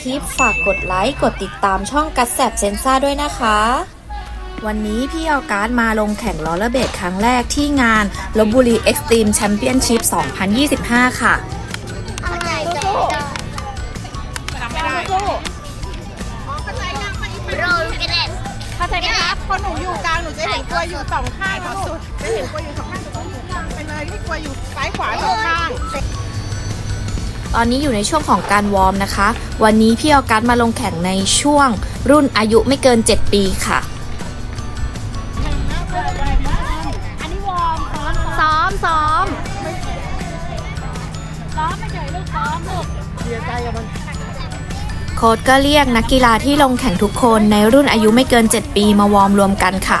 คลิปฝากกดไลค์ กดติดตามช่องกัดแสบเซนซ่าด้วยนะคะ วันนี้พี่เอาการ์ดมาลงแข่งลอเลเบดครั้งแรกที่งานลบบุรีเอ็กซ์ตรีมแชมเปี้ยนชิพ 2025 ค่ะอะไรกันจำไม่ได้โรลกันเด็ดเข้าใจไหมครับพอหนูอยู่กลางหนูจะเห็นกล้วอยู่สองข้างนะลูกจะเห็นกล้วอยู่สองข้างหนูต้องอยู่กลางไปเลยที่กล้วอยู่ซ้ายขวาสองข้าง อนนี้อยู่ในช่วงของการวอร์มนะคะ วันนี้พี่เอาการ์ดมาลงแข่งในช่วงรุ่นอายุไม่เกิน 7 ปีค่ะซ้อมซ้อมโค้ดก็เรียกนักกีฬาที่ลงแข่งทุกคนในรุ่นอายุไม่เกิน 7 ปีมาวอร์มรวมกันค่ะ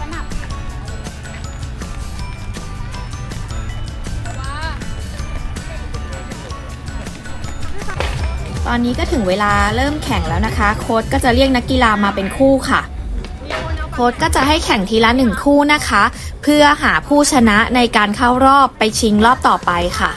สนับตอนนี้ก็ถึงเวลาเริ่มแข่งแล้วนะคะ โค้ดก็จะเรียกนักกีฬามาเป็นคู่ค่ะ โค้ดก็จะให้แข่งทีละหนึ่งคู่นะคะ เพื่อหาผู้ชนะในการเข้ารอบไปชิงรอบต่อไปค่ะ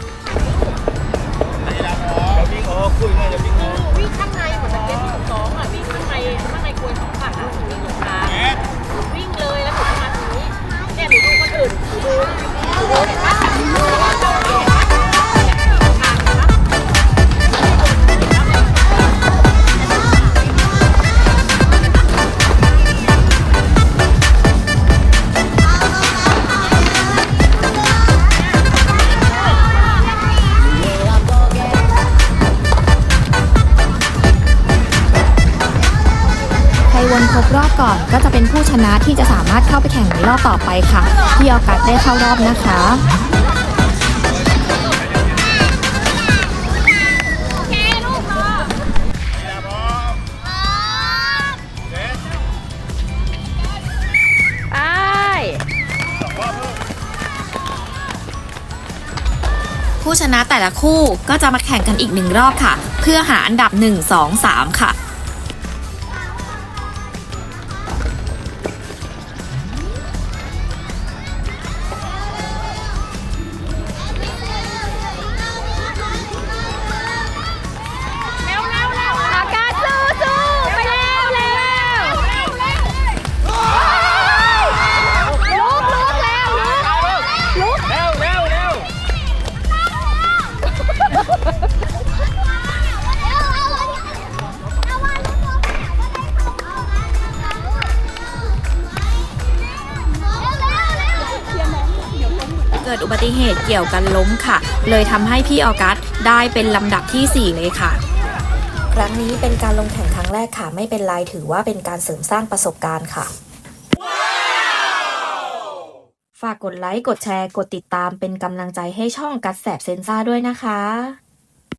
รอบก่อนก็จะเป็นผู้ชนะที่จะสามารถเข้าไปแข่งในรอบต่อไปค่ะ ที่ออกัสได้เข้ารอบนะคะไปผู้ชนะแต่ละคู่ก็จะมาแข่งกันอีกหนึ่งรอบค่ะ เพื่อหาอันดับ 1 2 3 ค่ะ เกิดอุบัติเหตุเกี่ยวกันล้มค่ะ เลยทำให้พี่ออกัสได้เป็นลำดับทีสี่ 4 เลยค่ะ ครั้งนี้เป็นการลงแข่งครั้งแรกค่ะ ไม่เป็นไรถือว่าเป็นการเสริมสร้างประสบการณ์ค่ะ ฝากกดไลค์ กดแชร์ กดติดตามเป็นกำลังใจให้ช่องกัดแสบเซนซ่าด้วยนะคะ